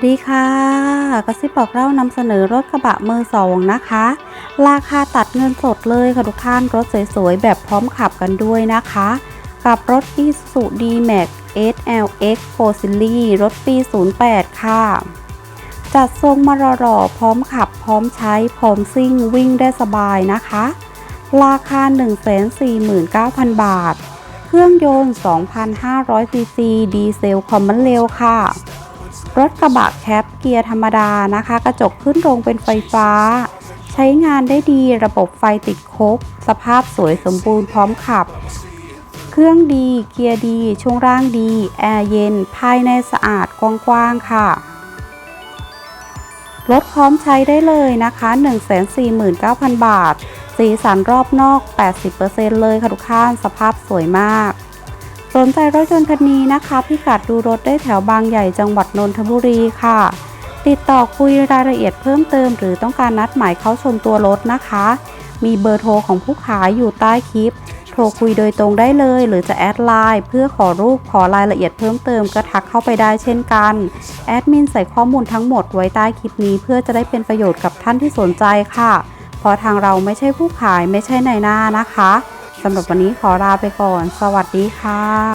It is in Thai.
ดีค่ะกระซิบบอกเล่านำเสนอรถกระบะมือสองนะคะ ราคาตัดเงินสดเลยค่ะทุกท่านรถสวยๆ แบบพร้อมขับกันด้วยนะคะ กับรถ Isuzu D-Max SLX 4 Series รถปี 08 ค่ะ จัดทรงมารอๆพร้อมขับ พร้อมใช้ พร้อมซิ่งวิ่งได้สบายนะคะ ราคา 149,000 บาท เครื่องยนต์ 2,500ซีซีดีเซลคอมมันเร็วค่ะ รถกระบะแคปเกียร์ธรรมดานะคะ กระจกขึ้นลงเป็นไฟฟ้า ใช้งานได้ดีระบบไฟติดครบสภาพสวยสมบูรณ์พร้อมขับ เครื่องดีเกียร์ดี ช่วงล่างดี แอร์เย็น ภายในสะอาดกว้างๆค่ะ รถพร้อมใช้ได้เลยนะคะ 149,000 บาท สีสันรอบนอก 80%เลยค่ะทุกท่านสภาพสวยมาก สนใจรถยนต์คันนี้นะคะ พิกัดดูรถได้แถวบางใหญ่จังหวัดนนทบุรีค่ะ ติดต่อคุยรายละเอียดเพิ่มเติม หรือต้องการนัดหมายเข้าชมตัวรถนะคะ มีเบอร์โทรของผู้ขายอยู่ใต้คลิป โทรคุยโดยตรงได้เลย หรือจะแอดไลน์เพื่อขอรูปขอรายละเอียดเพิ่มเติมก็ทักเข้าไปได้เช่นกันแอดมินใส่ข้อมูลทั้งหมดไว้ใต้คลิปนี้ เพื่อจะได้เป็นประโยชน์กับท่านที่สนใจค่ะ เพราะทางเราไม่ใช่ผู้ขายไม่ใช่นายหน้านะคะ สำหรับวันนี้ขอลาไปก่อน สวัสดีค่ะ